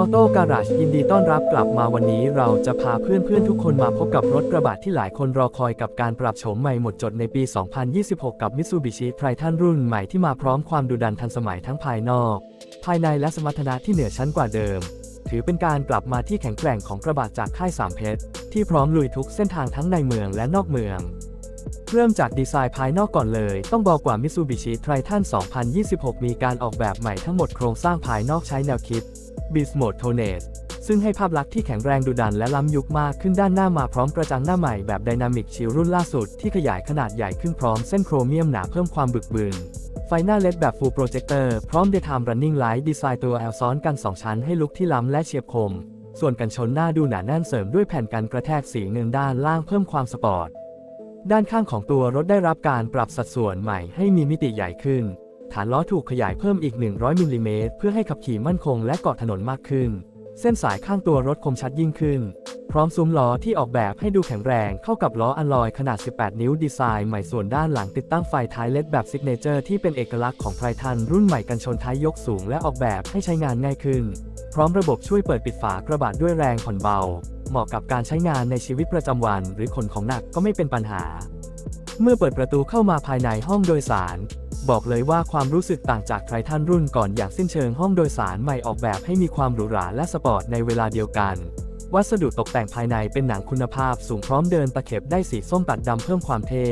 อโต้การา e ยินดีต้อนรับกลับมาวันนี้เราจะพาเพื่อนๆทุกคนมาพบกับรถกระบะที่หลายคนรอคอยกับการปรับโฉมใหม่หมดจดในปี 2026 กับ Mitsubishi Triton รุ่นใหม่ที่มาพร้อมความดุดันทันสมัยทั้งภายนอก ภายในและสมรรถนะที่เหนือชั้นกว่าเดิม ถือเป็นการกลับมาที่แข็งแกร่งของกระบะจากค่ายสามเพชรที่พร้อมลุยทุกเส้นทางทั้งในเมืองและนอกเมืองเริ่มจากดีไซน์ภายนอกก่อนเลย ต้องบอกว่า Mitsubishi Triton 2026 มีการออกแบบใหม่ทั้งหมดโครงสร้างภายนอกใช้แนวคิด Beast Mode t o n e s ซึ่งให้ภาพลักษณ์ที่แข็งแรงดุดันและล้ำยุคมากขึ้นด้านหน้ามาพร้อมกระจังหน้าใหม่แบบ Dynamic Shield รุ่นล่าสุดที่ขยายขนาดใหญ่ขึ้นพร้อมเส้นโครเมียมหนาเพิ่มความบึกบึนไฟหน้าเลดแบบ Full Projector พร้อม Daytime Running Light ดีไซน์ตัว L ซ้อนกัน 2 ชั้นให้ลุคที่ล้ำและเฉียบคม ส่วนกันชนหน้าดูหนาแน่นเสริมด้วยแผ่นกันกระแทกสีเงินด้านล่างเพิ่มความสปอร์ตด้านข้างของตัวรถได้รับการปรับสัดส่วนใหม่ให้มีมิติใหญ่ขึ้น ฐานล้อถูกขยายเพิ่มอีก 100มิลลิเมตรเพื่อให้ขับขี่มั่นคงและเกาะถนนมากขึ้น เส้นสายข้างตัวรถคมชัดยิ่งขึ้น พร้อมซุ้มล้อที่ออกแบบให้ดูแข็งแรงเข้ากับล้ออัลลอยขนาด 18 นิ้วดีไซน์ใหม่ส่วนด้านหลังติดตั้งไฟท้ายเลดแบบซิกเนเจอร์ที่เป็นเอกลักษณ์ของไพรทันรุ่นใหม่กันชนท้ายยกสูงและออกแบบให้ใช้งานง่ายขึ้น พร้อมระบบช่วยเปิดปิดฝากระบะด้วยแรงผ่อนเบา เหมาะกับการใช้งานในชีวิตประจำวัน หรือขนของหนักก็ไม่เป็นปัญหา เมื่อเปิดประตูเข้ามาภายในห้องโดยสาร บอกเลยว่าความรู้สึกต่างจากไททันรุ่นก่อนอย่างสิ้นเชิงห้องโดยสารใหม่ออกแบบให้มีความหรูหราและสปอร์ตในเวลาเดียวกัน วัสดุตกแต่งภายในเป็นหนังคุณภาพสูงพร้อมเดินตะเข็บได้สีส้มตัดดำเพิ่มความเท่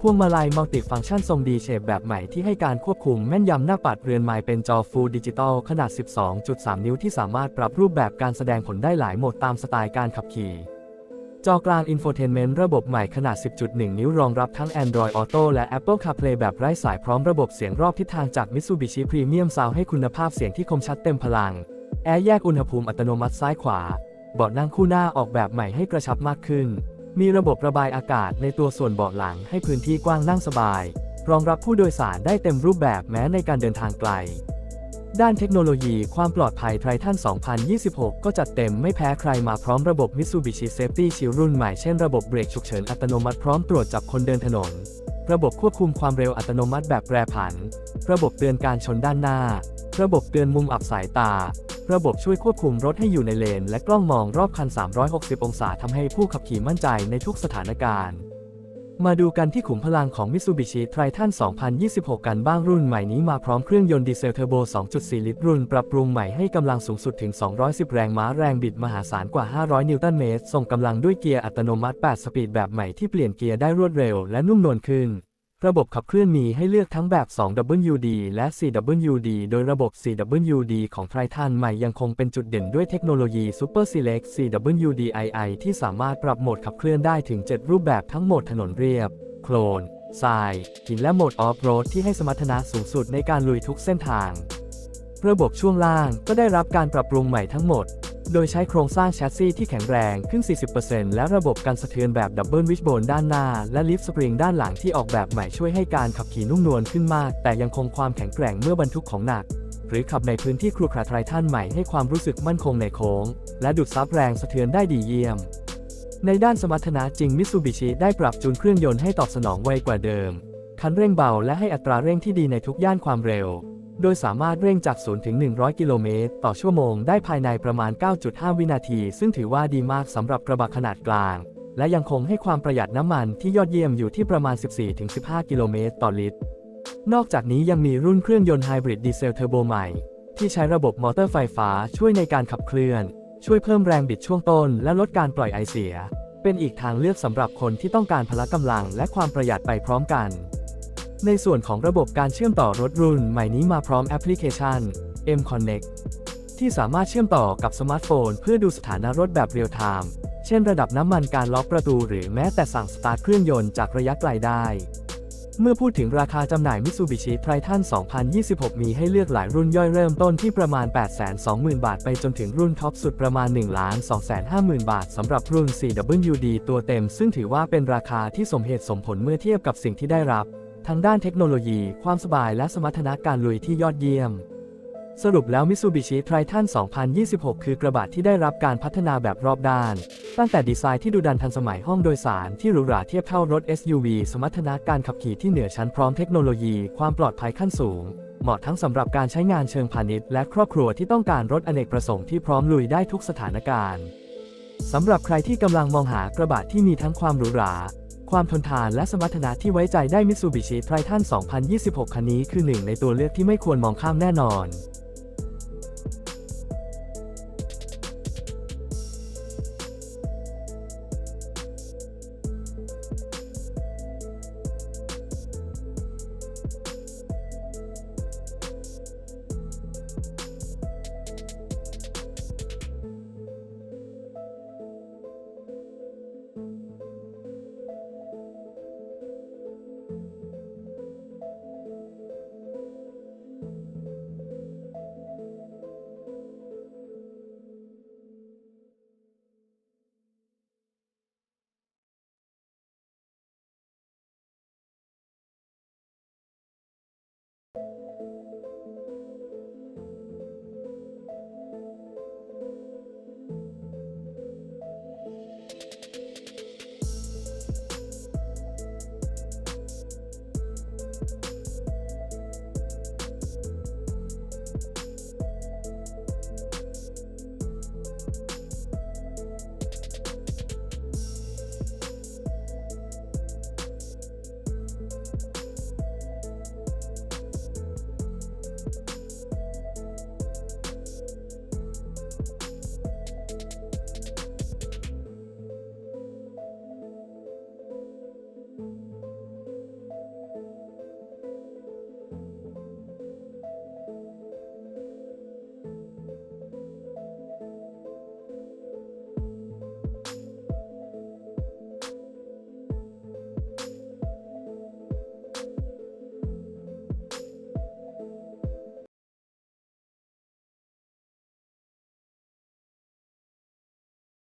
พวงมาลัยมัลติฟังก์ชันทรงดีเชฟแบบใหม่ที่ให้การควบคุมแม่นยำหน้าปัดเรือนไม้เป็นจอฟูลดิจิตอลขนาด 12.3 นิ้วที่สามารถปรับรูปแบบการแสดงผลได้หลายโหมดตามสไตล์การขับขี่ จอกลาง Infotainment ระบบใหม่ขนาด 10.1 นิ้วรองรับทั้ง Android Auto และ Apple CarPlay แบบไร้สายพร้อมระบบเสียงรอบทิศทางจาก Mitsubishi Premium Sound ให้คุณภาพเสียงที่คมชัดเต็มพลัง แอร์แยกอุณหภูมิอัตโนมัติซ้ายขวา เบาะนั่งคู่หน้าออกแบบใหม่ให้กระชับมากขึ้น มีระบบระบายอากาศในตัวส่วนเบาะหลังให้พื้นที่กว้างนั่งสบาย รองรับผู้โดยสารได้เต็มรูปแบบแม้ในการเดินทางไกล ด้านเทคโนโลยีความปลอดภัยไททัน 2026 ก็จัดเต็มไม่แพ้ใครมาพร้อมระบบ Mitsubishi Safety Shield รุ่นใหม่เช่นระบบเบรกฉุกเฉินอัตโนมัติพร้อมตรวจจับคนเดินถนน ระบบควบคุมความเร็วอัตโนมัติแบบแปรผัน ระบบเตือนการชนด้านหน้า ระบบเตือนมุมอับสายตา ระบบช่วยควบคุมรถให้อยู่ในเลน และกล้องมองรอบคัน 360 องศาทำให้ผู้ขับขี่มั่นใจในทุกสถานการณ์ มาดูกันที่ขุมพลังของ Mitsubishi Triton 2026 กันบ้างรุ่นใหม่นี้มาพร้อมเครื่องยนต์ดีเซลเทอร์โบ 2.4 ลิตรรุ่นปรับปรุงใหม่ให้กำลังสูงสุดถึง 210 แรงม้าแรงบิดมหาศาลกว่า 500 นิวตันเมตรส่งกำลังด้วยเกียร์อัตโนมัติ 8 สปีดแบบใหม่ที่เปลี่ยนเกียร์ได้รวดเร็วและนุ่มนวลขึ้น ระบบขับเคลื่อนมีให้เลือกทั้งแบบ 2WD และ 4WD โดยระบบ 4WD ของ Triton ใหม่ยังคงเป็นจุดเด่นด้วยเทคโนโลยี Super Select 4WDII ที่สามารถปรับโหมดขับเคลื่อนได้ถึง 7 รูปแบบทั้งโหมดถนนเรียบ โคลน ทราย หินและโหมดออฟโรดที่ให้สมรรถนะสูงสุดในการลุยทุกเส้นทาง ระบบช่วงล่างก็ได้รับการปรับปรุงใหม่ทั้งหมด โดยใช้โครงสร้างแชสซีที่แข็งแรงขึ้น 40%และระบบการสะเทือนแบบดับเบิลวิชโบนด้านหน้า และลิฟต์สปริงด้านหลังที่ออกแบบใหม่ช่วยให้การขับขี่นุ่มนวลขึ้นมาก แต่ยังคงความแข็งแกร่งเมื่อบรรทุกของหนัก หรือขับในพื้นที่ครุขระไทรท่านใหม่ให้ความรู้สึกมั่นคงในโค้ง และดูดซับแรงสะเทือนได้ดีเยี่ยม ในด้านสมรรถนะจริงมิ t ซูบิชิได้ปรับจูนเครื่องยนต์ให้ตอบสนองไวกว่าเดิม คันเร่งเบาและให้อัตราเร่งที่ดีในทุกย่านความเร็ว โดยสามารถเร่งจาก 0 ถึง 100 กิโลเมตร ต่อชั่วโมงได้ภายในประมาณ 9.5 วินาที ซึ่งถือว่าดีมากสำหรับกระบะขนาดกลาง และยังคงให้ความประหยัดน้ำมันที่ยอดเยี่ยมอยู่ที่ประมาณ 14-15 กิโลเมตรต่อลิตร นอกจากนี้ยังมีรุ่นเครื่องยนต์ไฮบริดดีเซลเทอร์โบใหม่ ที่ใช้ระบบมอเตอร์ไฟฟ้าช่วยในการขับเคลื่อน ช่วยเพิ่มแรงบิดช่วงต้น และลดการปล่อยไอเสีย เป็นอีกทางเลือกสำหรับคนที่ต้องการพละกำลังและความประหยัดไปพร้อมกัน ในส่วนของระบบการเชื่อมต่อรถรุ่นใหม่นี้มาพร้อมแอปพลิเคชัน M Connect ที่สามารถเชื่อมต่อกับสมาร์ทโฟน เพื่อดูสถานะรถแบบเรียลไทม์ เช่นระดับน้ำมันการล็อกประตู หรือแม้แต่สั่งสตาร์ทเครื่องยนต์จากระยะไกลได้ เมื่อพูดถึงราคาจำหน่าย Mitsubishi Triton 2026 มีให้เลือกหลายรุ่นย่อยเริ่มต้นที่ประมาณ 820,000 บาท ไปจนถึงรุ่นท็อปสุดประมาณ 1,250,000 บาทสำหรับรุ่น 4WD ตัวเต็ม ซึ่งถือว่าเป็นราคาที่สมเหตุสมผลเมื่อเทียบกับสิ่งที่ได้รับ ทางด้านเทคโนโลยี ความสบายและสมรรถนะการลุยที่ยอดเยี่ยม สรุปแล้ว Mitsubishi Triton 2026 คือกระบะที่ได้รับการพัฒนาแบบรอบด้าน ตั้งแต่ดีไซน์ที่ดูดันทันสมัยห้องโดยสารที่หรูหราเทียบเท่ารถ SUV สมรรถนะการขับขี่ที่เหนือชั้นพร้อมเทคโนโลยี ความปลอดภัยขั้นสูง เหมาะทั้งสำหรับการใช้งานเชิงพาณิชย์และครอบครัวที่ต้องการรถอเนกประสงค์ที่พร้อมลุยได้ทุกสถานการณ์สำหรับใครที่กำลังมองหากระบะที่มีทั้งความหรูหรา ความทนทานและสมรรถนะที่ไว้ใจได้ Mitsubishi Triton 2026 คันนี้คือหนึ่งในตัวเลือกที่ไม่ควรมองข้ามแน่นอน